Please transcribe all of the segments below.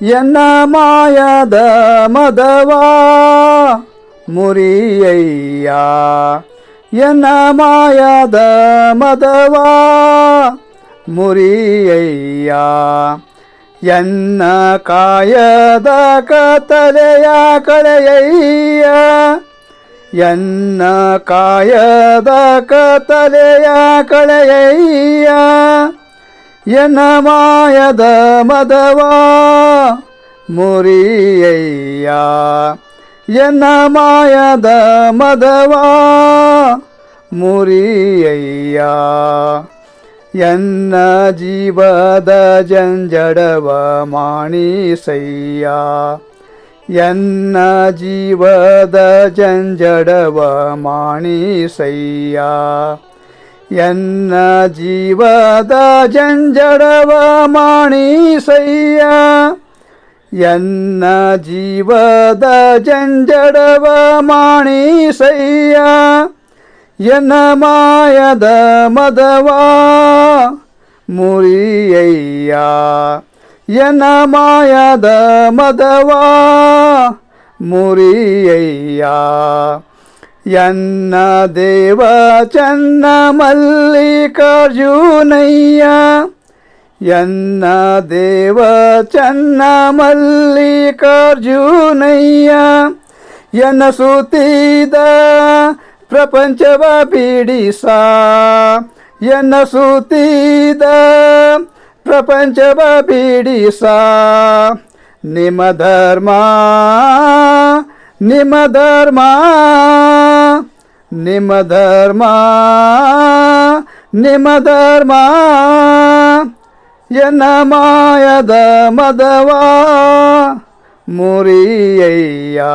என்ன மாயத மதவா? முறியையா. என்ன மாயத மதவா? முறியையா. என்ன காயத கத்தலைய கலையைய? என்ன காயத கத்தலைய கலையையா? ಎನ್ನ ಮಾಯದ ಮದವಾ ಮುರಿಯಯ್ಯ ಎನ್ನ ಮಾಯದ ಮದವಾ ಮುರಿಯಯ್ಯ ಎನ್ನ ಜೀವದ ಜಂಜಡವ ಮಾಣಿಸಯ್ಯ ಎನ್ನ ಜೀವದ ಜಂಜಡವ ಮಾಣಿಸಯ್ಯ ಎನ್ನ ಜೀವದ ಜಂಜಡವ ಮಾಣಿಸಯ್ಯ ಎನ್ನ ಜೀವದ ಜಂಜಡವ ಮಾಣಿಸಯ್ಯ ಎನ್ನ ಮಾಯದ ಮದವಾ ಮುರಿಯಯ್ಯ ಎನ್ನ ಮಾಯದ ಮದವಾ ಮುರಿಯಯ್ಯ ಎನ್ನ ದೇವ ಚನ್ನ ಮಲ್ಲಿಕಾರ್ಜುನಯ್ಯ ಎನ್ನ ದೇವ ಚನ್ನ ಮಲ್ಲಿಕಾರ್ಜುನಯ್ಯ ಎನ್ನ ಸುತ್ತಿದ ಪ್ರಪಂಚವ ಬಿಡಿಸ ಎನ್ನ ಸುತ್ತಿದ ಪ್ರಪಂಚವ ಬಿಡಿಸ ನಿಮ್ಮ ಧರ್ಮ நிமதர்மா நிமதர்மா நிமதர்மா என்ன மாயத மதவா முறியையா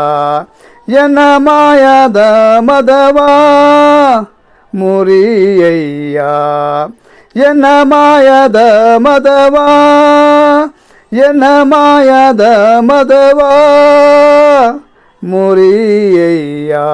என்ன மாயத மதவா முறியையா என்ன மாயத மதவா என்ன மாயத மதவா. মরিয়া।